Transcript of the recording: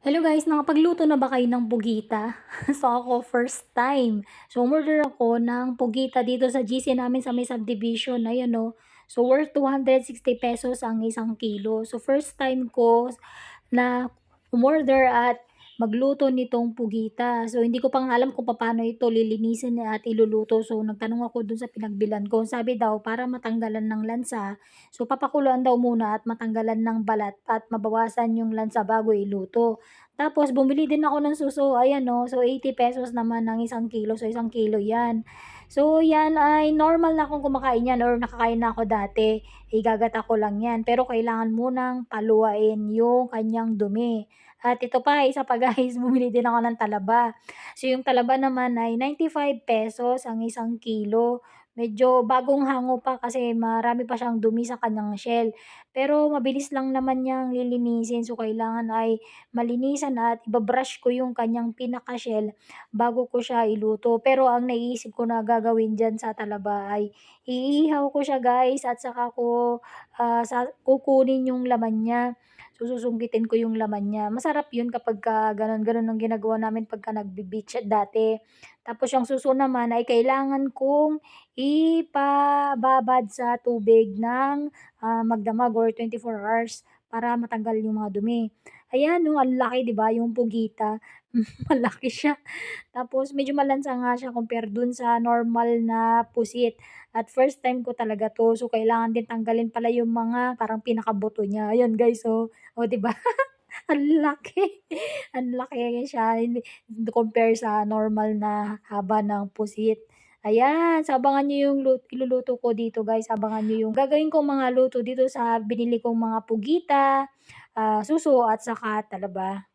Hello guys, nakapagluto na ba kayo ng pugita? So ako first time. So umorder ako ng pugita dito sa GC namin sa may subdivision. Ayan o. So worth 260 pesos ang isang kilo. So first time ko na umorder at magluto nitong pugita. So hindi ko pa alam kung paano ito lilinisin at iluluto. So nagtanong ako dun sa pinagbilan ko. Sabi daw para matanggalan ng lansa. So papakuluan daw muna at matanggalan ng balat at mabawasan yung lansa bago iluto. Tapos bumili din ako ng suso, ayan no. So 80 pesos naman ang isang kilo. So isang kilo 'yan. So 'yan ay normal na akong kumakain yan or nakakain na ako dati. Igagata ko lang 'yan. Pero kailangan munang paluwain yung kanyang dumi. At ito pa, isa pa guys, bumili din ako ng talaba. So yung talaba naman ay 95 pesos ang isang kilo. Medyo bagong hango pa kasi marami pa siyang dumi sa kanyang shell. Pero mabilis lang naman niyang lilinisin. So kailangan ay malinisan at iba-brush ko yung kanyang pinaka-shell bago ko siya iluto. Pero ang naiisip ko na gagawin diyan sa talaba ay iihaw ko siya guys at saka ko, ah, sa kukunin yung laman niya. So susungkitin ko yung laman niya. Masarap yun kapagka gano'n, gano'n ang ginagawa namin pagka nagbe-beach dati. Tapos yung suso naman ay kailangan kong ipababad sa tubig ng, ah, magdamag or 24 hours para matanggal yung mga dumi. Ayan 'no, ang laki 'di ba, yung pugita, malaki siya. Tapos medyo malansa nga siya compare dun sa normal na pusit at first time ko talaga 'to. So, kailangan din tanggalin pala yung mga parang pinakabuto niya. Ayan guys, oh, oh 'di ba? Ang laki, ang laki siya hindi compare sa normal na haba ng pusit. Ayan, so abangan niyo yung lut iluluto ko dito guys, abangan niyo yung gagawin kong mga luto dito sa binili kong mga pugita, ah, suso at saka talaba.